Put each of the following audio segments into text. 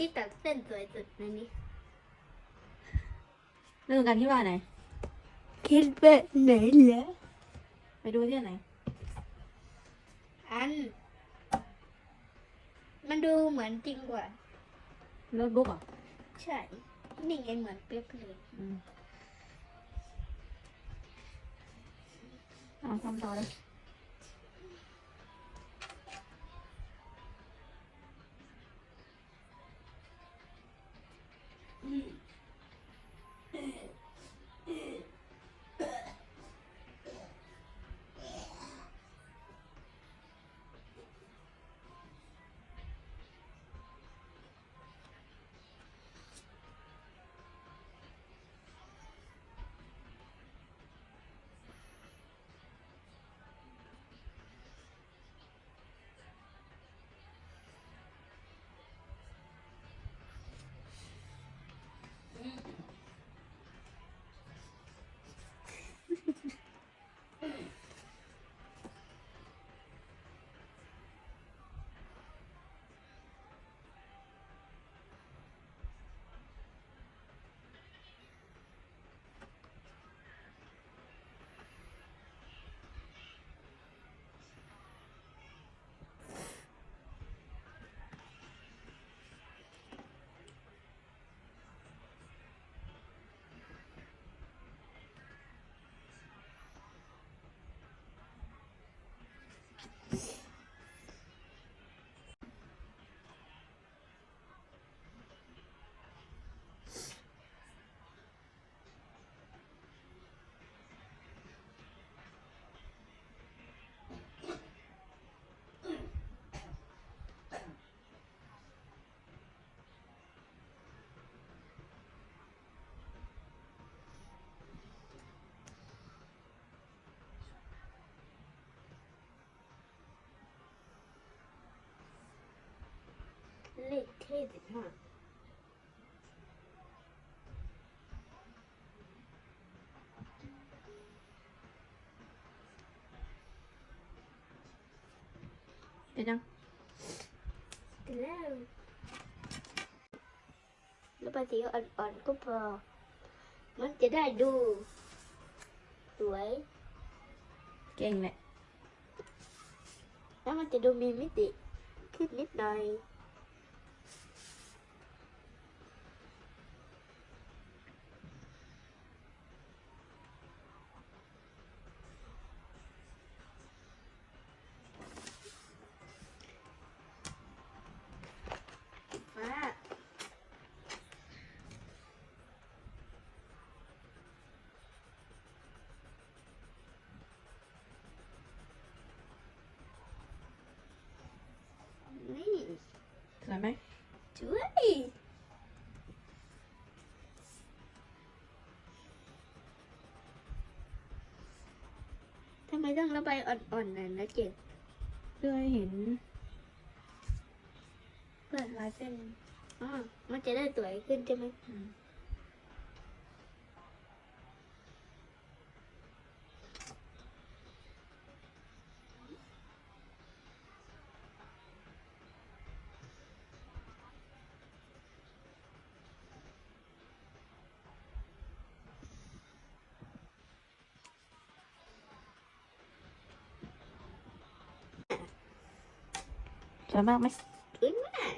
ที่ตัดเส้นสวยสุดในนี้เรื่องการที่ว่าไหน คิดแบบไหนเหรอไปดูที่ไหน อัน มันดูเหมือนจริงกว่า โน้ตบุ๊กเหรอใช่ นี่ไงเหมือนเป๊ะเลยอืมเอาทำต่อเลย เลขเท่สิบห้าเดี๋ยวจังแล้วแล้วภาษีอ่อนๆก็พอ มันจะได้ดู สวย เก่งแหละ แล้วมันจะดูมีมิติ ขึ้นนิดหน่อย ฟ้า นี่ สวยไหม ช่วย ทำไมต้องระบายอ่อนๆหน่อยนะเจ็ดเพื่อให้เห็น เพื่อลายเส้นอ๋อมันจะได้สวยขึ้นใช่ไหม สวยมากไหมสวยมาก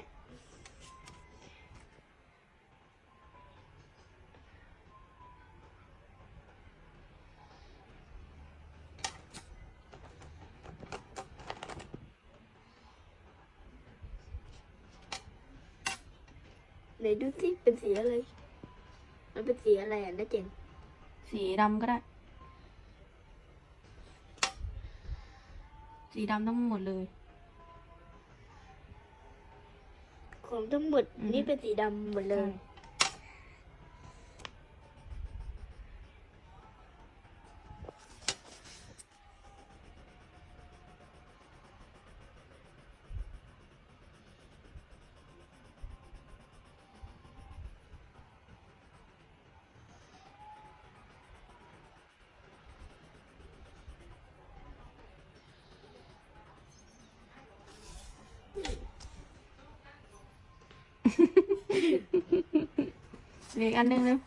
ไหนดูสิเป็นสีอะไร มันเป็นสีอะไรอะนะเจนสีดำก็ได้ สีดำทั้งหมดเลย ของทั้งหมดอือฮึนี่เป็นสีดำหมดเลย เหลืออีกอันหนึงเร็ว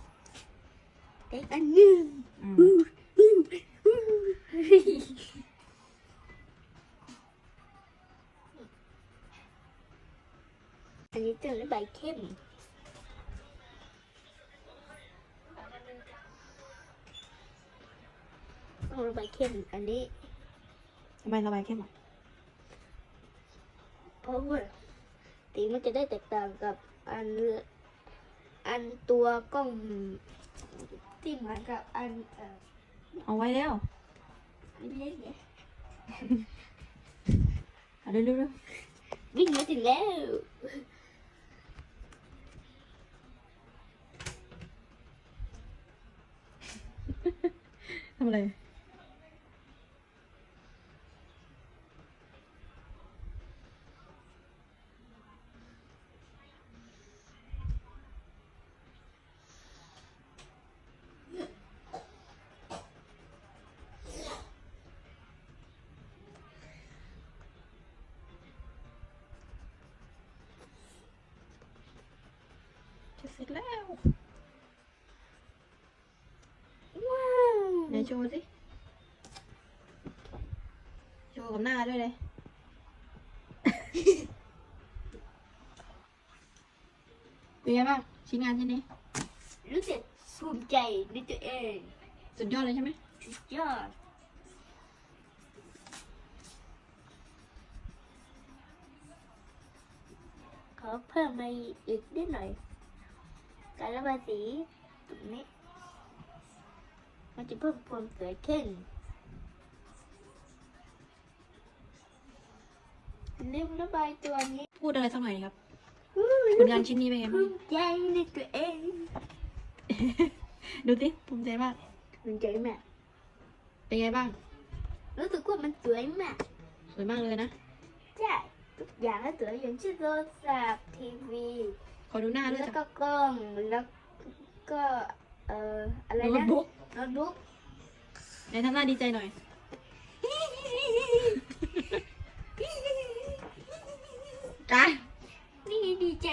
เด็กอันหนึ่งอืมอันนี้เจอแล้วใบเข้มเอาใบเข้มอันนี้ทำไมระบายเข้มอะเพราะว่าสีมันจะได้แตกต่างกับอัน อันตัวกล้องที่เหมือนกับอันเอ่อเอาไว้แล้วอันเล็กเนี่ยเอาเร็วๆเร็ววิ่งมาถึงแล้วทำอะไร จะเสร็จแล้ว ว้าวไหนโชว์สิ โชว์กับหน้าด้วยเลย เป็นไงบ้างชิ้นงานชิ้นนี้ รู้สึกภูมิใจในตัวเองสุดยอดเลยใช่ไหม สุดยอดขอเพิ่มมาอีกนิดหน่อย การระบายสีตรงนี้ มันจะเพิ่มความสวยขึ้นลืมระบายตัวนี้พูดอะไรสักหน่อยครับผลงานชิ้นนี้เป็นไงภูบ้างมิใจในตัวเอง ดูสิภูมิใจมากภูมิใจมาก เป็นไงบ้าง รู้สึกว่ามันสวยมาก สวยมากเลยนะ ใช่ ทุกอย่างก็สวยอย่างเช่นโทรศัพท์ทีวี ขอดูหน้าด้วยแล้วจ้ะก็กล้องแล้วก็เอ่ออะไรโน้ตนะบุ๊กโน้ตบุ๊กไหนทำหน้าดีใจหน่อยจ้านี่ดีใจ